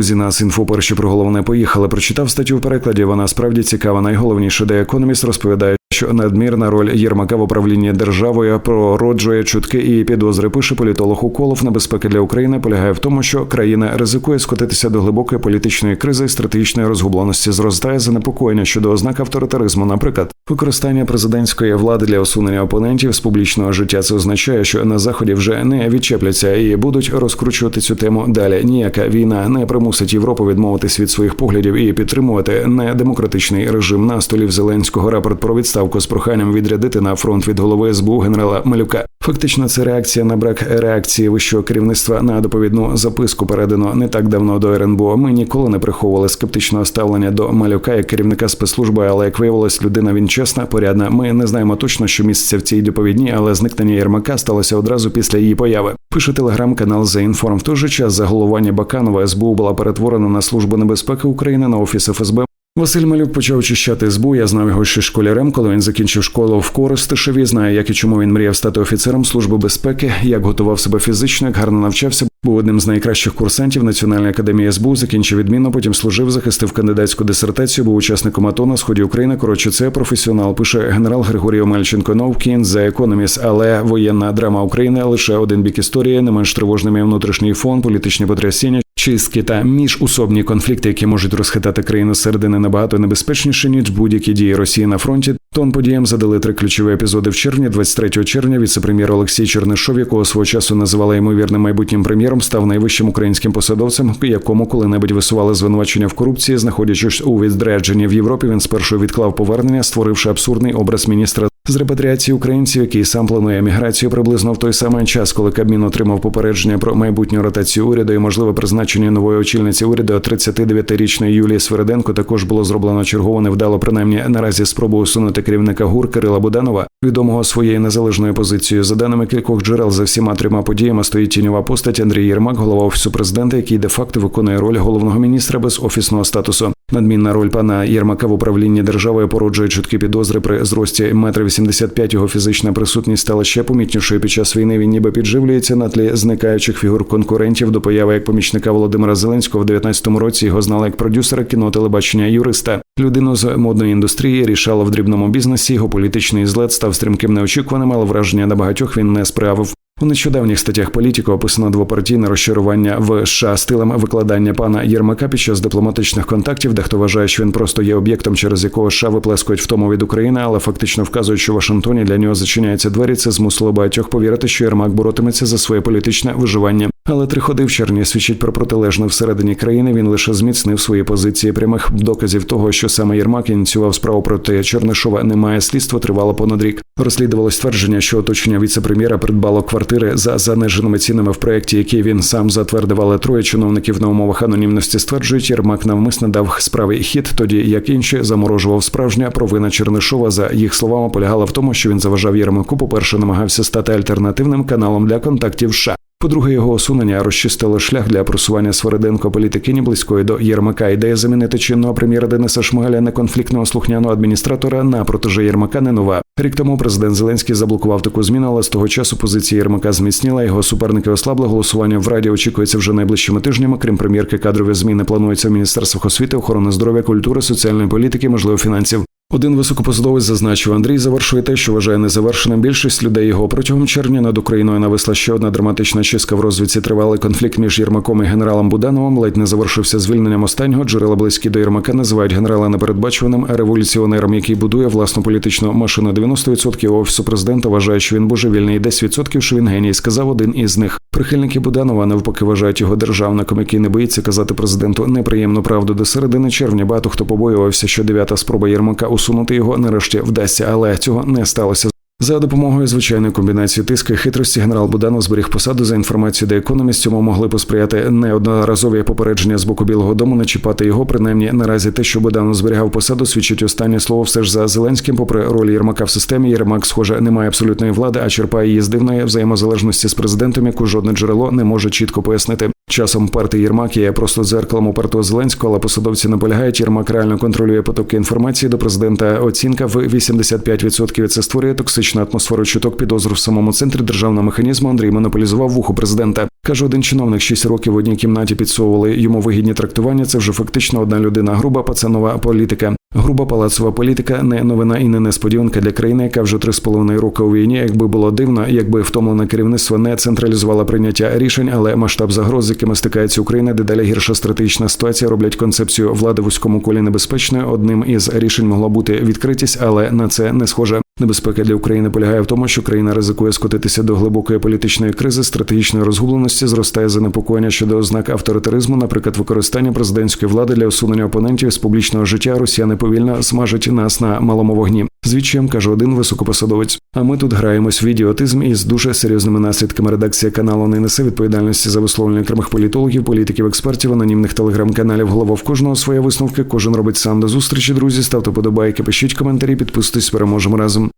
Друзі, нас інфо перші про головне поїхали. Прочитав статтю в перекладі. Вона справді цікава. Найголовніше, де економіст розповідає, що надмірна роль Єрмака в управлінні державою пророджує чутки і підозри. Пише політолог Уколов. Небезпека для України полягає в тому, що країна ризикує скотитися до глибокої політичної кризи і стратегічної розгубленості. Зростає занепокоєння щодо ознак авторитаризму, наприклад, використання президентської влади для усунення опонентів з публічного життя. Це означає, що на заході вже не відчепляться і будуть розкручувати цю тему далі. Ніяка війна не примусить Європу відмовитись від своїх поглядів і підтримувати недемократичний режим на столі Зеленського рапорт про відставку з проханням відрядити на фронт від голови СБУ генерала Малюка. Фактично, це реакція на брак реакції вищого керівництва на доповідну записку передано не так давно до РНБО. Ми ніколи не приховували скептичного ставлення до малюка як керівника спецслужби, але як виявилось, людина він чесна, порядна. Ми не знаємо точно, що місце в цій доповідні, але зникнення Єрмака сталося одразу після її появи. Пише телеграм-канал «The Inform». В той же час заголовання Баканова СБУ була перетворена на службу небезпеки України на офіс ФСБ. Василь Малюк почав очищати СБУ. Я знав його ще школярем, коли він закінчив школу в Коростишеві. Знаю, як і чому він мріяв стати офіцером служби безпеки, як готував себе фізично, як гарно навчався. Був одним з найкращих курсантів Національної академії СБУ, закінчив відмінно, потім служив, захистив кандидатську дисертацію, був учасником АТО на сході України. Коротше, це професіонал. Пише генерал Григорій Омельченко Новкін за економіс, але воєнна драма України лише один бік історії, не менш тривожним є внутрішній фон, політичні потрясіння, чистки та міжусобні конфлікти, які можуть розхитати країну зсередини набагато небезпечніше ніж будь-які дії Росії на фронті. Тон подіям задали три ключові епізоди в червні, 23 червня. Віце-прем'єр Олексій Чернишов, якого свого часу називали ймовірним майбутнім прем'єром, став найвищим українським посадовцем, якому коли-небудь висували звинувачення в корупції, знаходячись у відрядженні в Європі. Він спершу відклав повернення, створивши абсурдний образ міністра з репатріації українців, який сам планує еміграцію приблизно в той самий час, коли Кабмін отримав попередження про майбутню ротацію уряду і можливе призначення нової очільниці уряду 39-річної Юлії Свериденко. Також було зроблено чергово невдало, принаймні наразі спробу усунути керівника ГУР Кирила Буданова, відомого своєю незалежною позицією. За даними кількох джерел за всіма трьома подіями стоїть тіньова постать Андрій Єрмак, голова офісу президента, який де-факто виконує роль головного міністра без офісного статусу. Надмінна роль пана Єрмака в управлінні державою породжує чуткі підозри при зрості метр 85 його фізична присутність стала ще помітнішою під час війни. Він ніби підживлюється на тлі зникаючих фігур конкурентів до появи як помічника Володимира Зеленського в 19-му році. Його знали як продюсера кіно, телебачення, юриста. Людину з модної індустрії рішала в дрібному бізнесі. Його політичний злет став стрімким неочікуваним, але враження на багатьох він не справив. У нещодавніх статтях політику описано двопартійне розчарування в США стилем викладання пана Єрмака під час дипломатичних контактів, де хто вважає, що він просто є об'єктом, через якого США виплескують втому від України, але фактично вказують, що в Вашингтоні для нього зачиняються двері. Це змусило багатьох повірити, що Єрмак боротиметься за своє політичне виживання. Але три ходи в червні свідчить про протилежне всередині країни. Він лише зміцнив свої позиції. Прямих доказів того, що саме Єрмак ініціював справу проти Чернишова, немає. Слідство тривало понад рік. Розслідувалось твердження, що оточення віце-прем'єра придбало квартири за заниженими цінами в проєкті, який він сам затвердив, але троє чиновників на умовах анонімності стверджують, Єрмак навмисно дав справи хід, тоді як інші заморожував справжня провина Чернишова. За їх словами полягала в тому, що він заважав Єрмаку. По перше, намагався стати альтернативним каналом для контактів. США. По-друге, його усунення розчистило шлях для просування Свириденко політикині близької до Єрмака. Ідея замінити чинного прем'єра Дениса Шмигаля на конфліктного слухняного адміністратора на протеже Єрмака не нова. Рік тому президент Зеленський заблокував таку зміну, але з того часу позиція Єрмака зміцніла. Його суперники ослабли. Голосування в раді очікується вже найближчими тижнями. Крім прем'єрки, кадрові зміни плануються в міністерствах освіти, охорони здоров'я, культури, соціальної політики, можливо, фінансів. Один високопосадовець зазначив, Андрій завершує те, що вважає незавершеним більшість людей його протягом червня над Україною нависла ще одна драматична чистка в розвідці. Тривалий конфлікт між Єрмаком і генералом Будановим ледь не завершився звільненням останнього. Джерела близькі до Єрмака називають генерала непередбачуваним революціонером, який будує власну політичну машину. 90% офісу президента вважає, що він божевільний, і 10% що він геній. Сказав один із них. Прихильники Буданова навпаки вважають його державником, який не боїться казати президенту неприємну правду. До середини червня багато хто побоювався, що дев'ята спроба Єрмака усунути його нарешті вдасться, але цього не сталося. За допомогою звичайної комбінації тиску і хитрості генерал Буданов зберіг посаду за інформацією, де економіст цьому могли посприяти неодноразові попередження з боку Білого Дому не чіпати його. Принаймні наразі те, що Буданов зберігав посаду, свідчить останнє слово все ж за Зеленським. Попри роль Єрмака в системі, Єрмак, схоже, не має абсолютної влади, а черпає її з дивної взаємозалежності з президентом, яку жодне джерело не може чітко пояснити. Часом партія Єрмак є просто дзеркалом парту Зеленського, але посадовці наполягають. Єрмак реально контролює потоки інформації до президента. Оцінка в 85% це створює токсичну атмосферу чуток підозру в самому центрі державного механізму. Андрій монополізував вухо президента. Каже, один чиновник 6 років в одній кімнаті підсовували йому вигідні трактування. Це вже фактично одна людина. Груба пацанова політика. Груба палацова політика не новина і не несподіванка для країни, яка вже три з половиною роки у війні. Якби було дивно, якби втомлене керівництво не централізувало прийняття рішень, але масштаб загроз, з якими стикається Україна, дедалі гірша стратегічна ситуація, роблять концепцію влади в вузькому колі небезпечною. Одним із рішень могла бути відкритість, але на це не схоже. Небезпека для України полягає в тому, що країна ризикує скотитися до глибокої політичної кризи, стратегічної розгубленості, зростає занепокоєння щодо ознак авторитаризму, наприклад, використання президентської влади для усунення опонентів з публічного життя. Росіяни повільно смажать нас на малому вогні. Звідчим каже один високопосадовець. А ми тут граємось в ідіотизм із дуже серйозними наслідками. Редакція каналу не несе відповідальності за висловлення окремих політологів, політиків, експертів, анонімних телеграм-каналів. Голова в кожного своє висновки. Кожен робить сам до зустрічі. Друзі, ставте подобайки, пишіть коментарі, підписуйтесь, переможемо разом.